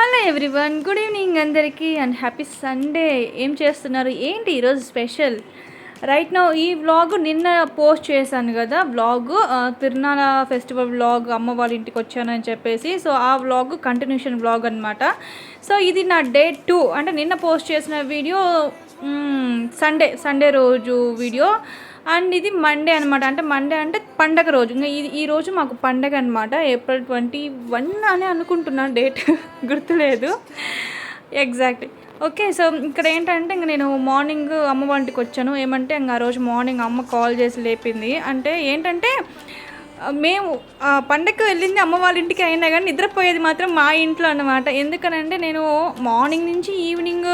Hello everyone good evening అందరికీ and happy Sunday. ఏం చేస్తున్నారు? ఏంటి ఈరోజు స్పెషల్? రైట్ నౌ ఈ వ్లాగ్ నిన్న పోస్ట్ చేశాను కదా వ్లాగ్ తిరునాళ ఫెస్టివల్ వ్లాగ్ అమ్మ వాళ్ళ ఇంటికి వచ్చానని చెప్పేసి సో ఆ వ్లాగ్ కంటిన్యూషన్ వ్లాగ్ అనమాట సో ఇది నా డే టూ. అంటే నిన్న పోస్ట్ చేసిన వీడియో సండే సండే రోజు వీడియో. అండ్ ఇది మండే అనమాట అంటే మండే అంటే పండగ రోజు. ఇంకా ఇది ఈ రోజు మాకు పండగ అనమాట ఏప్రిల్ ట్వంటీ వన్ అని అనుకుంటున్నాను డేట్. గుర్తులేదు. ఎగ్జాక్ట్ ఓకే సో ఇక్కడ ఏంటంటే ఇంక నేను మార్నింగ్ అమ్మ వంటికి వచ్చాను. ఏమంటే ఇంకా ఆ రోజు మార్నింగ్ అమ్మ కాల్ చేసి లేపింది. అంటే ఏంటంటే మేము పండగకు వెళ్ళింది అమ్మ వాళ్ళ ఇంటికి అయినా కానీ నిద్రపోయేది మాత్రం మా ఇంట్లో అన్నమాట. ఎందుకనంటే నేను మార్నింగ్ నుంచి ఈవినింగ్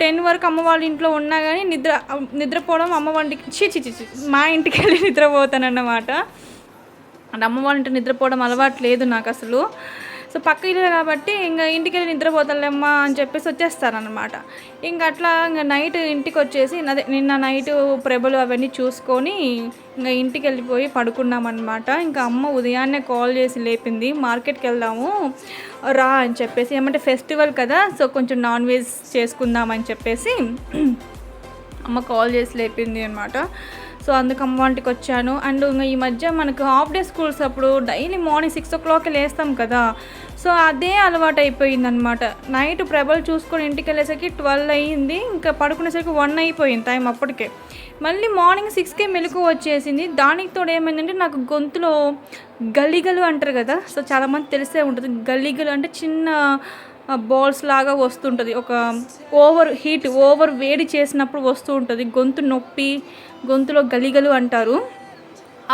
టెన్ వరకు అమ్మ వాళ్ళ ఇంట్లో ఉన్నా కానీ నిద్ర నిద్రపోవడం అమ్మ వంటికి ఇంటికి చి మా ఇంటికి వెళ్ళి నిద్రపోతానన్నమాట. అంటే అమ్మ వాళ్ళ ఇంట్లో నిద్రపోవడం అలవాటు లేదు నాకు అసలు. సో పక్క ఇల్లు కాబట్టి ఇంకా ఇంటికి వెళ్ళి నిద్రపోతానులేమ్మా అని చెప్పేసి వచ్చేస్తారనమాట ఇంకా అట్లా ఇంకా నైట్ ఇంటికి వచ్చేసి అదే నిన్న నైట్ ప్రభలు అవన్నీ చూసుకొని ఇంకా ఇంటికి వెళ్ళిపోయి పడుకున్నామన్నమాట. ఇంకా అమ్మ ఉదయాన్నే కాల్ చేసి లేపింది మార్కెట్కి వెళ్దాము రా అని చెప్పేసి. ఏమంటే ఫెస్టివల్ కదా సో కొంచెం నాన్ వెజ్ చేసుకుందామని చెప్పేసి అమ్మ కాల్ చేసి లేపింది అనమాట సో అందుకు అమ్మ వంటికి వచ్చాను. అండ్ ఇంకా ఈ మధ్య మనకు హాఫ్ డే స్కూల్స్ అప్పుడు డైలీ మార్నింగ్ సిక్స్ ఓ క్లాక్కి లేస్తాం కదా. సో అదే అలవాటు అయిపోయింది అనమాట నైట్ ప్రభలు చూసుకొని ఇంటికి వెళ్ళేసరికి ట్వెల్వ్ అయ్యింది ఇంకా పడుకునేసరికి వన్ అయిపోయింది టైం అప్పటికే. మళ్ళీ మార్నింగ్ సిక్స్కే మెలకు వచ్చేసింది. దానికి తోడు ఏమైందంటే నాకు గొంతులో గల్లిగలు అంటారు కదా సో చాలామంది తెలిసే ఉంటుంది. గల్లిగలు అంటే చిన్న బాల్స్ లాగా వస్తుంటుంది. ఒక ఓవర్ హీట్ ఓవర్ వేడి చేసినప్పుడు వస్తూ ఉంటుంది. గొంతు నొప్పి గొంతులో గలిగలు అంటారు.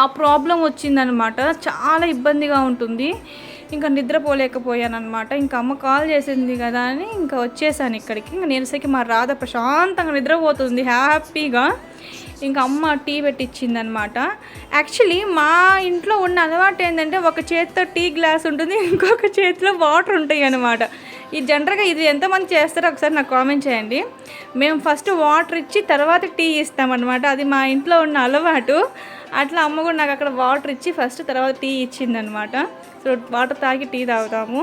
ఆ ప్రాబ్లం వచ్చిందనమాట చాలా ఇబ్బందిగా ఉంటుంది. ఇంకా నిద్రపోలేకపోయానమాట ఇంకా అమ్మ కాల్ చేసింది కదా అని ఇంకా వచ్చేసాను ఇక్కడికి. ఇంకా నేనసరికి మా రాధ ప్రశాంతంగా నిద్రపోతుంది హ్యాపీగా. ఇంకా అమ్మ టీ పెట్టించిందనమాట యాక్చువల్లీ మా ఇంట్లో ఉన్న అలవాటు ఏంటంటే ఒక చేతితో టీ గ్లాస్ ఉంటుంది ఇంకొక చేతిలో వాటర్ ఉంటాయి అనమాట ఈ జనరల్గా ఇది ఎంతమంది చేస్తారో ఒకసారి నాకు కామెంట్ చేయండి. మేము ఫస్ట్ వాటర్ ఇచ్చి తర్వాత టీ ఇస్తామన్నమాట. అది మా ఇంట్లో ఉన్న అలవాటు. అట్లా అమ్మ కూడా నాకు అక్కడ వాటర్ ఇచ్చి ఫస్ట్ తర్వాత టీ ఇచ్చిందనమాట సో వాటర్ తాగి టీ తాగుతాము.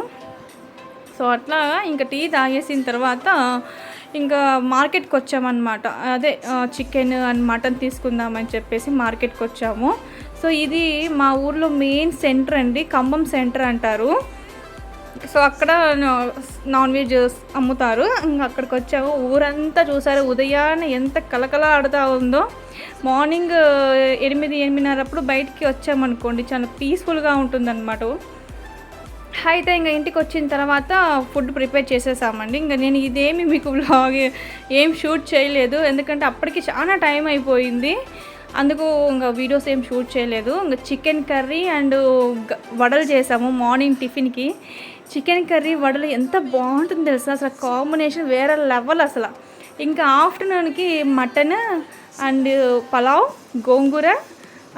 సో అట్లా ఇంకా టీ తాగేసిన తర్వాత ఇంకా మార్కెట్కి వచ్చామన్నమాట అదే చికెన్ అండ్ మటన్ తీసుకుందామని చెప్పేసి మార్కెట్కి వచ్చాము సో ఇది మా ఊర్లో మెయిన్ సెంటర్ అండి. కంబం సెంటర్ అంటారు. సో అక్కడ నాన్ వెజ్ అమ్ముతారు. ఇంకా అక్కడికి వచ్చాము ఊరంతా చూసారు ఉదయాన్నే ఎంత కలకల ఆడుతూ ఉందో. మార్నింగ్ ఎనిమిది ఎనిమిదిన్నరప్పుడు బయటికి వచ్చామనుకోండి చాలా పీస్ఫుల్గా ఉంటుందన్నమాట. అయితే ఇంకా ఇంటికి వచ్చిన తర్వాత ఫుడ్ ప్రిపేర్ చేసేసామండి. ఇంకా నేను ఇదేమి మీకు బ్లాగ్ ఏం షూట్ చేయలేదు. ఎందుకంటే అప్పటికి చాలా టైం అయిపోయింది. అందుకు ఇంకా వీడియోస్ ఏం షూట్ చేయలేదు. ఇంకా చికెన్ కర్రీ అండ్ వడలు చేసాము మార్నింగ్ టిఫిన్కి. చికెన్ కర్రీ వడలు ఎంత బాగుంటుంది తెలుసా? అసలు కాంబినేషన్ వేరే లెవెల్ అసలు. ఇంకా ఆఫ్టర్నూన్కి mutton and pulao gongura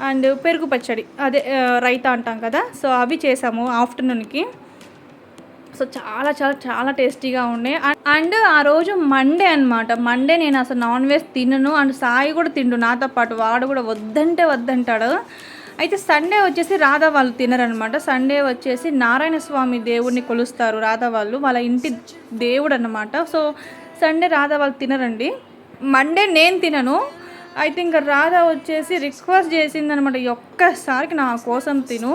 and పెరుగు పచ్చడి. అదే రైతా అంటాం కదా. సో అవి చేసాము ఆఫ్టర్నూన్కి. సో చాలా చాలా చాలా టేస్టీగా ఉండే అండ్ ఆ రోజు మండే అనమాట మండే నేను అసలు నాన్ వెజ్ తినను. అండ్ సాయి కూడా తిండు నాతో పాటు. వాడు కూడా వద్దంటే వద్దంటాడు. అయితే సండే వచ్చేసి రాధా వాళ్ళు తినరనమాట సండే వచ్చేసి నారాయణ స్వామి దేవుడిని కొలుస్తారు రాధా వాళ్ళు. వాళ్ళ ఇంటి దేవుడు అనమాట సో సండే రాధా వాళ్ళు తినరండి. మండే నేను తినను. అయితే ఇంకా రాధా వచ్చేసి రిక్వెస్ట్ చేసింది అనమాట ఒక్కసారికి నా కోసం తిను.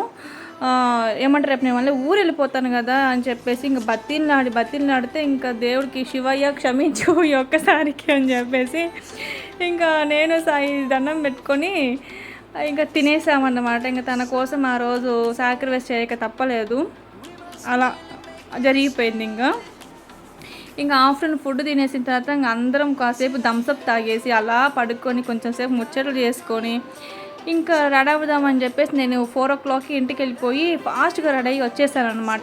ఏమంటారు రేపు నేను మళ్ళీ ఊరు వెళ్ళిపోతాను కదా అని చెప్పేసి ఇంకా బత్తీలు నాడి బత్తీలు నాడితే ఇంకా దేవుడికి శివయ్య క్షమించు ఈ ఒక్కసారికి అని చెప్పేసి ఇంకా నేను సాయి దండం పెట్టుకొని ఇంకా తినేసామన్నమాట. ఇంకా తన కోసం ఆ రోజు సాక్రిఫైస్ చేయక తప్పలేదు. అలా జరిగిపోయింది ఇంకా. ఇంకా ఆఫ్టర్నూన్ ఫుడ్ తినేసిన తర్వాత ఇంకా అందరం కాసేపు థమ్స్అప్ తాగేసి అలా పడుకొని కొంచెం సేపు ముచ్చట్లు చేసుకొని ఇంకా రెడీ అవుదామని చెప్పేసి నేను ఫోర్ ఓ క్లాక్కి ఇంటికి వెళ్ళిపోయి ఫాస్ట్గా రెడీ అయ్యి వచ్చేసాను అనమాట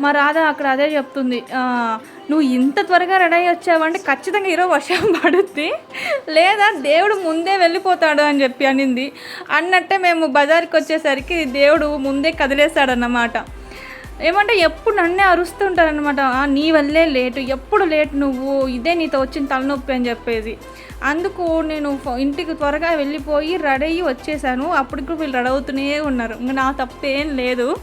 మా రాధ అక్కడ అదే చెప్తుంది నువ్వు ఇంత త్వరగా రెడీ అయ్యి వచ్చావంటే ఖచ్చితంగా ఈరోజు వర్షం పడుద్ది. లేదా దేవుడు ముందే వెళ్ళిపోతాడు అని చెప్పి అనింది. అన్నట్టే మేము బజార్కి వచ్చేసరికి దేవుడు ముందే కదిలేశాడన్నమాట ఏమంటే ఎప్పుడు నన్నే అరుస్తుంటారనమాట నీ వల్లే లేటు. ఎప్పుడు లేటు నువ్వు? ఇదే నీతో వచ్చిన తలనొప్పి అని చెప్పేసి. అందుకు నేను ఇంటికి త్వరగా వెళ్ళిపోయి రెడీ అయ్యి వచ్చేసాను. అప్పటికి వీళ్ళు రెడీ అవుతూనే ఉన్నారు. ఇంకా నా తప్పేం లేదు.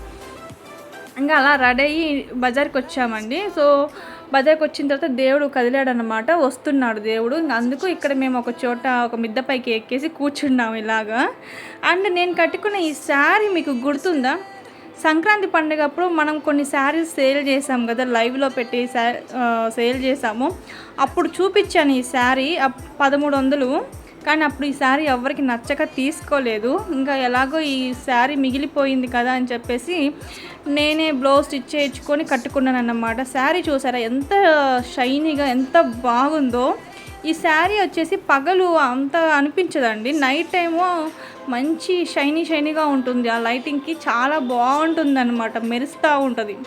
ఇంకా అలా రెడీ అయ్యి బజార్కి వచ్చామండి. సో బజార్కి వచ్చిన తర్వాత దేవుడు కదిలాడు అనమాట వస్తున్నాడు దేవుడు. ఇంకా అందుకు ఇక్కడ మేము ఒక చోట ఒక మిద్దపైకి ఎక్కేసి కూర్చున్నాము ఇలాగా. అండ్ నేను కట్టుకున్న ఈ శారీ మీకు గుర్తుందా? సంక్రాంతి పండుగ అప్పుడు మనం కొన్ని శారీస్ సేల్ చేసాం కదా లైవ్లో పెట్టి సేల్ చేసాము అప్పుడు చూపించాను ఈ శారీ పదమూడు వందలు. కానీ అప్పుడు ఈ శారీ ఎవరికి నచ్చక తీసుకోలేదు. ఇంకా ఎలాగో ఈ శారీ మిగిలిపోయింది కదా అని చెప్పేసి నేనే బ్లౌజ్ స్టిచ్ చేయించుకొని కట్టుకున్నాను అన్నమాట శారీ చూసారా ఎంత షైనీగా ఎంత బాగుందో. ఈ శారీ వచ్చేసి పగలు అంత అనిపించదండి. నైట్ టైము మంచి షైనీ షైనీగా ఉంటుంది. ఆ లైటింగ్కి చాలా బాగుంటుంది అనమాట మెరుస్తూ ఉంటుంది.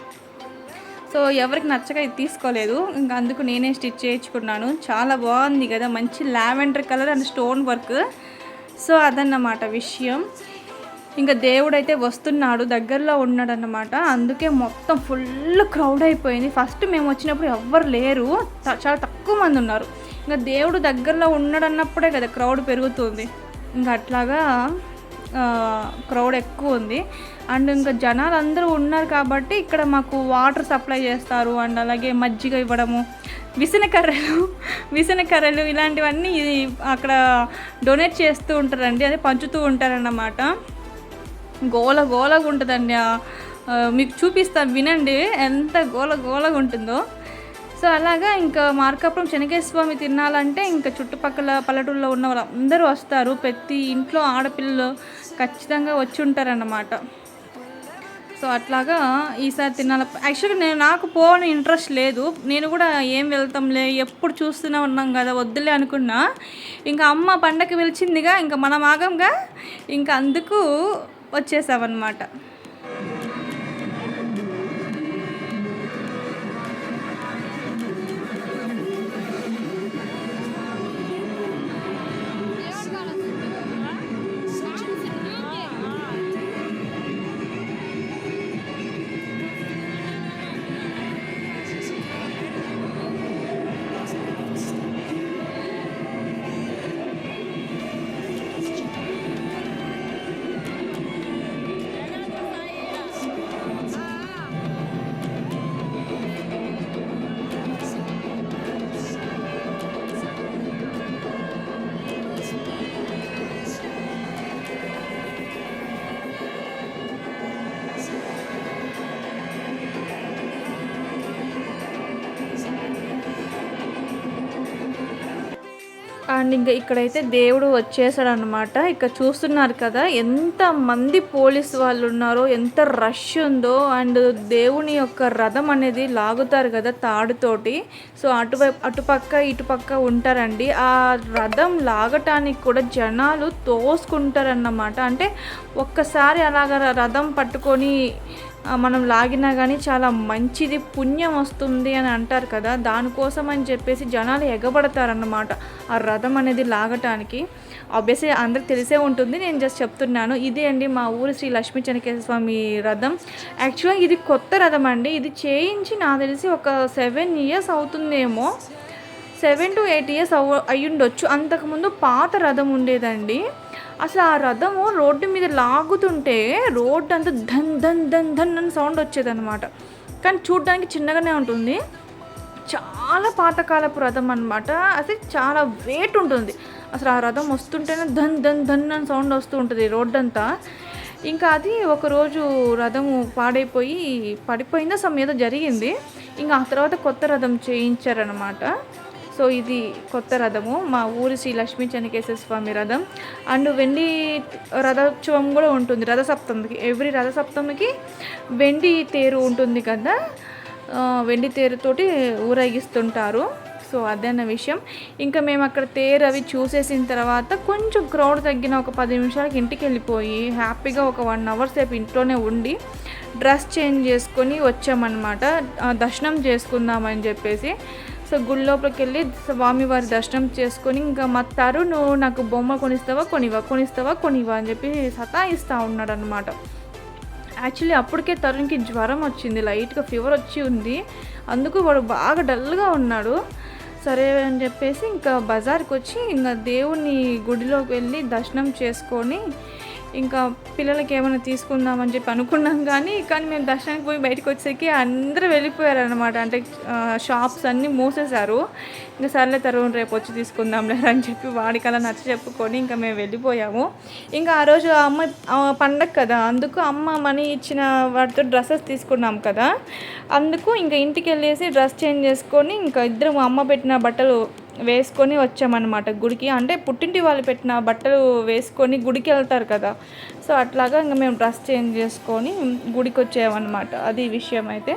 సో ఎవరికి నచ్చక ఇది తీసుకోలేదు. ఇంకా అందుకు నేనే స్టిచ్ చేయించుకున్నాను. చాలా బాగుంది కదా. మంచి lavender colour and stone work so అదన్నమాట విషయం. ఇంకా దేవుడైతే వస్తున్నాడు. దగ్గరలో ఉన్నాడు అన్నమాట అందుకే మొత్తం ఫుల్ క్రౌడ్ అయిపోయింది. ఫస్ట్ మేము వచ్చినప్పుడు ఎవ్వరు లేరు. చాలా తక్కువ మంది ఉన్నారు. ఇంకా దేవుడు దగ్గరలో ఉన్నాడన్నప్పుడే కదా క్రౌడ్ పెరుగుతుంది. ఇంకా అట్లాగా క్రౌడ్ ఎక్కువ ఉంది. అండ్ ఇంకా జనాలు అందరూ ఉన్నారు కాబట్టి ఇక్కడ మాకు వాటర్ సప్లై చేస్తారు. అండ్ అలాగే మజ్జిగ ఇవ్వడము విసనకర్రలు విసనకర్రలు ఇలాంటివన్నీ అక్కడ డొనేట్ చేస్తూ ఉంటారండి. అదే పంచుతూ ఉంటారన్నమాట. గోల గోలగా ఉంటుందండి. మీకు చూపిస్తాను వినండి ఎంత గోల గోలగా ఉంటుందో. సో అలాగా ఇంకా మార్కాపురం శనగేశ్వర స్వామి తినాలంటే ఇంకా చుట్టుపక్కల పల్లెటూరులో ఉన్న వాళ్ళు అందరూ వస్తారు. ప్రతి ఇంట్లో ఆడపిల్లలు ఖచ్చితంగా వచ్చి ఉంటారన్నమాట. సో అట్లాగా ఈసారి తినాల యాక్చువల్లీ నేను నాకు పోని ఇంట్రెస్ట్ లేదు. నేను కూడా ఏం వెళ్తాంలే ఎప్పుడు చూస్తూనే ఉన్నాం కదా వద్దులే అనుకున్నా. ఇంకా అమ్మ పండగకి పిలిచిందిగా ఇంకా మన ఆగంగా ఇంకా అందుకు వచ్చేసామన్నమాట. అండ్ ఇంకా ఇక్కడైతే దేవుడు వచ్చేసాడు అనమాట ఇక్కడ చూస్తున్నారు కదా ఎంత మంది పోలీస్ వాళ్ళు ఉన్నారో ఎంత రష్ ఉందో అండ్ దేవుని యొక్క రథం అనేది లాగుతారు కదా తాడుతోటి. సో అటువైపు అటుపక్క ఇటుపక్క ఉంటారండి. ఆ రథం లాగటానికి కూడా జనాలు తోసుకుంటారన్నమాట. అంటే ఒక్కసారి అలాగ రథం పట్టుకొని మనం లాగినా కానీ చాలా మంచిది పుణ్యం వస్తుంది అని అంటారు కదా. దానికోసం అని చెప్పేసి జనాలు ఎగబడతారన్నమాట. ఆ రథం అనేది లాగటానికి. ఆబ్వియస్లీ అందరికి తెలిసే ఉంటుంది నేను జస్ట్ చెప్తున్నాను. ఇదే అండి మా ఊరి శ్రీ లక్ష్మీ చెనకేశ్వర స్వామి రథం. యాక్చువల్గా ఇది కొత్త రథం అండి. ఇది చేయించి నాకు తెలిసి ఒక సెవెన్ ఇయర్స్ అవుతుందేమో. సెవెన్ టు ఎయిట్ ఇయర్స్ అవ అయ్యుండొచ్చు. అంతకుముందు పాత రథం ఉండేదండి. అసలు ఆ రథము రోడ్డు మీద లాగుతుంటే రోడ్డు అంతా ధన్ ధన్ ధన్ ధన్ అని సౌండ్ వచ్చేదన్నమాట. కానీ చూడడానికి చిన్నగానే ఉంటుంది. చాలా పాతకాలపు రథం అనమాట అది చాలా వెయిట్ ఉంటుంది. అసలు ఆ రథం వస్తుంటేనే ధన్ ధన్ ధన్ అని సౌండ్ వస్తూ ఉంటుంది రోడ్డు అంతా ఇంకా అది ఒకరోజు రథము పాడైపోయి పడిపోయిందో సమ్ ఏదో జరిగింది. ఇంకా ఆ తర్వాత కొత్త రథం చేయించారనమాట సో ఇది కొత్త రథము. మా ఊరి శ్రీ లక్ష్మీ చెన్నకేశ్వర స్వామి రథం. అండ్ వెండి రథోత్సవం కూడా ఉంటుంది రథసప్తమికి. ఎవ్రీ రథసప్తమికి వెండి తేరు ఉంటుంది కదా? వెండి తేరుతోటి ఊరేగిస్తుంటారు. సో అదన్న విషయం. ఇంకా మేము అక్కడ తేరు అవి చూసేసిన తర్వాత కొంచెం క్రౌడ్ తగ్గిన ఒక పది నిమిషాలకి ఇంటికి వెళ్ళిపోయి హ్యాపీగా ఒక వన్ అవర్ సేపు ఇంట్లోనే ఉండి డ్రెస్ చేంజ్ చేసుకొని వచ్చామన్నమాట. దర్శనం చేసుకుందామని చెప్పేసి. సో గుడి లోపలికి వెళ్ళి స్వామివారి దర్శనం చేసుకొని ఇంకా మా నువ్వు నాకు బొమ్మ కొనిస్తావా కొనివా కొనిస్తావా కొనివా అని చెప్పి సతాయిస్తూ ఉన్నాడు అనమాట యాక్చువల్లీ అప్పటికే తరుణ్కి జ్వరం వచ్చింది లైట్గా ఫీవర్ వచ్చి ఉంది. అందుకు వాడు బాగా డల్గా ఉన్నాడు. సరే అని చెప్పేసి ఇంకా బజార్కి వచ్చి ఇంకా దేవుని గుడిలోకి వెళ్ళి దర్శనం చేసుకొని ఇంకా పిల్లలకి ఏమైనా తీసుకుందామని చెప్పి అనుకున్నాం కానీ కానీ మేము దర్శనానికి పోయి బయటకు వచ్చేసరికి అందరూ వెళ్ళిపోయారు అనమాట అంటే షాప్స్ అన్నీ మూసేశారు. ఇంకా సర్లే తరుణ్ రేపు వచ్చి తీసుకుందాంలే అని చెప్పి వాడికి అలా నచ్చ చెప్పుకొని ఇంకా మేము వెళ్ళిపోయాము. ఇంకా ఆ రోజు ఆ అమ్మ పండగ కదా అందుకు అమ్మ మనీ ఇచ్చిన వాటితో డ్రెస్సెస్ తీసుకున్నాం కదా. అందుకు ఇంకా ఇంటికి వెళ్ళేసి డ్రెస్ చేంజ్ చేసుకొని ఇంకా ఇద్దరం అమ్మ పెట్టిన బట్టలు వేసుకొని వచ్చామన్నమాట గుడికి. అంటే పుట్టింటి వాళ్ళు పెట్టిన బట్టలు వేసుకొని గుడికి వెళ్తారు కదా. సో అట్లాగా ఇంకా మేము డ్రెస్ చేంజ్ చేసుకొని గుడికి వచ్చామన్నమాట. అది విషయం అయితే.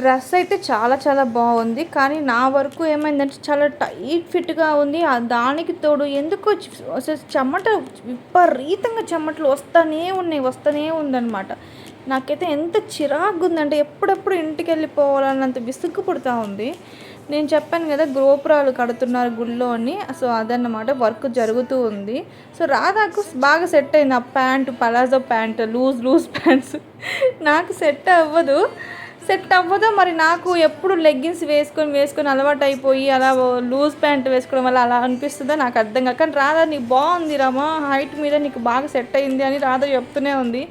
డ్రెస్ అయితే చాలా చాలా బాగుంది. కానీ నా వరకు ఏమైందంటే చాలా టైట్ ఫిట్గా ఉంది. దానికి తోడు ఎందుకో చెమట విపరీతంగా చెమటలు వస్తూనే ఉన్నాయి వస్తూనే ఉందన్నమాట. నాకైతే ఎంత చిరాకు ఉందంటే ఎప్పుడెప్పుడు ఇంటికి వెళ్ళిపోవాలన్నంత విసుగు పుడతా ఉంది. నేను చెప్పాను కదా గోపురాలు కడుతున్నారు గుళ్ళో అని. సో అదన్నమాట వర్క్ జరుగుతూ ఉంది. సో రాధాకు బాగా సెట్ అయింది ఆ pant palazzo pant loose loose pants నాకు సెట్ అవ్వదు. సెట్ అవ్వదో? మరి నాకు ఎప్పుడు లెగ్గిన్స్ వేసుకొని వేసుకొని అలవాటు అయిపోయి అలా లూజ్ ప్యాంట్ వేసుకోవడం వల్ల అలా అనిపిస్తుందో నాకు అర్థం కాదు. కానీ రాధా నీకు బాగుంది రామా హైట్ మీద నీకు బాగా సెట్ అయింది అని రాధా చెప్తూనే ఉంది.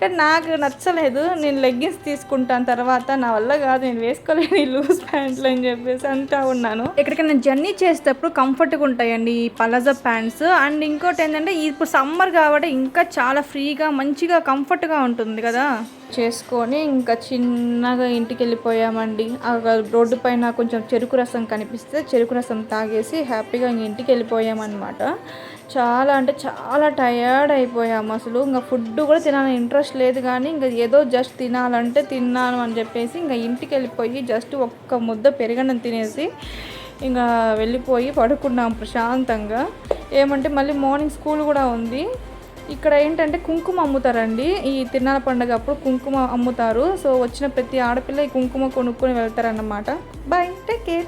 కానీ నాకు నచ్చలేదు. నేను లెగ్గిన్స్ తీసుకుంటాను తర్వాత నా వల్ల కాదు నేను వేసుకోలేను ఈ లూజ్ ప్యాంట్లు అని చెప్పేసి అంటా ఉన్నాను. ఎక్కడికైనా జర్నీ చేసేటప్పుడు కంఫర్ట్గా ఉంటాయండి ఈ పలాజా ప్యాంట్స్ అండ్ ఇంకోటి ఏంటంటే ఇప్పుడు సమ్మర్ కాబట్టి ఇంకా చాలా ఫ్రీగా మంచిగా కంఫర్ట్గా ఉంటుంది కదా. చేసుకొని ఇంకా చిన్నగా ఇంటికి వెళ్ళిపోయామండి. ఆ రోడ్డు పైన కొంచెం చెరుకు రసం కనిపిస్తే చెరుకు రసం తాగేసి హ్యాపీగా ఇంక ఇంటికి వెళ్ళిపోయామన్నమాట. చాలా అంటే చాలా టయర్డ్ అయిపోయాము అసలు. ఇంకా ఫుడ్ కూడా తినాలని ఇంట్రెస్ట్ లేదు కానీ ఇంకా ఏదో జస్ట్ తినాలంటే తిన్నాను అని చెప్పేసి ఇంకా ఇంటికి వెళ్ళిపోయి జస్ట్ ఒక్క ముద్ద పెరగడం తినేసి ఇంకా వెళ్ళిపోయి పడుకున్నాం ప్రశాంతంగా. ఏమంటే మళ్ళీ మార్నింగ్ స్కూల్ కూడా ఉంది. ఇక్కడ ఏంటంటే కుంకుమ అమ్ముతారండి. ఈ తిరునాళ్ళ పండుగ అప్పుడు కుంకుమ అమ్ముతారు. సో వచ్చిన ప్రతి ఆడపిల్ల ఈ కుంకుమ కొనుక్కొని వెళ్తారన్నమాట. Bye take care